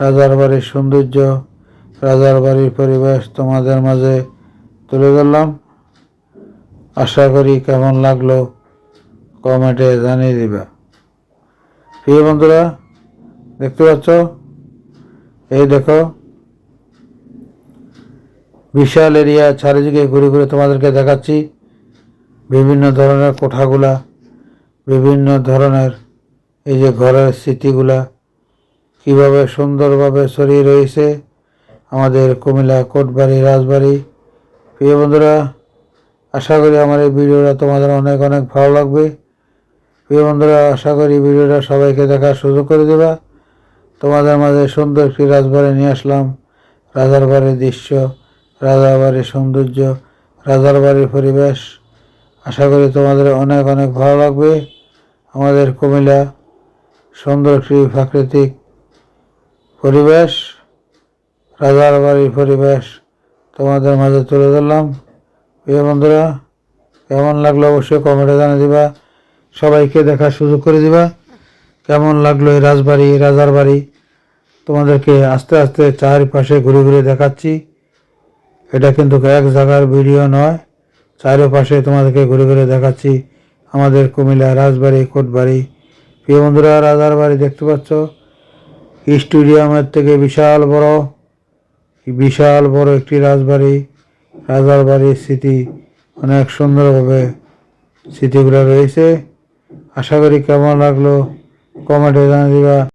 রাজার বাড়ির সৌন্দর্য, রাজার বাড়ির পরিবেশ তোমাদের মাঝে তুলে ধরলাম। আশা করি কেমন লাগল কমেন্টে জানিয়ে দিবা। প্রিয় বন্ধুরা, দেখতে পাচ্ছ? এই দেখো। বিশাল এরিয়া, চারিদিকে ঘুরে ঘুরে তোমাদেরকে দেখাচ্ছি। বিভিন্ন ধরনের কোঠাগুলা, বিভিন্ন ধরনের এই যে ঘরের স্মৃতিগুলা কীভাবে সুন্দরভাবে ছড়িয়ে রয়েছে আমাদের কুমিল্লা কোটবাড়ি রাজবাড়ি। প্রিয় বন্ধুরা, আশা করি আমার এই ভিডিওটা তোমাদের অনেক অনেক ভালো লাগবে। প্রিয় বন্ধুরা, আশা করি ভিডিওটা সবাইকে দেখার সুযোগ করে দেবা। তোমাদের মাঝে সুন্দর একটি রাজবাড়ি নিয়ে আসলাম। রাজার বাড়ির দৃশ্য, রাজার বাড়ির সৌন্দর্য, রাজার বাড়ির পরিবেশ। আশা করি তোমাদের অনেক অনেক ভালো লাগবে। আমাদের কুমিল্লা সুন্দর একটি প্রাকৃতিক পরিবেশ রাজার বাড়ির পরিবেশ তোমাদের মাঝে তুলে ধরলাম। প্রিয় বন্ধুরা, কেমন লাগল অবশ্যই কমেন্টে জানিয়ে দিবা। সবাইকে দেখার সুযোগ করে দিবা। কেমন লাগল এই রাজবাড়ি রাজার বাড়ি তোমাদেরকে আস্তে আস্তে চারিপাশে ঘুরে ঘুরে দেখাচ্ছি। এটা কিন্তু এক জায়গার ভিডিও নয়, চারিপাশে তোমাদেরকে ঘুরে ঘুরে দেখাচ্ছি। আমাদের কুমিল্লা রাজবাড়ি, কোটবাড়ি। প্রিয় বন্ধুরা রাজার বাড়ি দেখতে পাচ্ছ। স্টেডিয়ামের থেকে বিশাল বড় বিশাল বড় একটি রাজবাড়ি। রাজার বাড়ির স্মৃতি অনেক সুন্দরভাবে স্মৃতিগুলো রয়েছে। আশা করি কেমন লাগল? কমেন্টে জানিয়ে দিবা।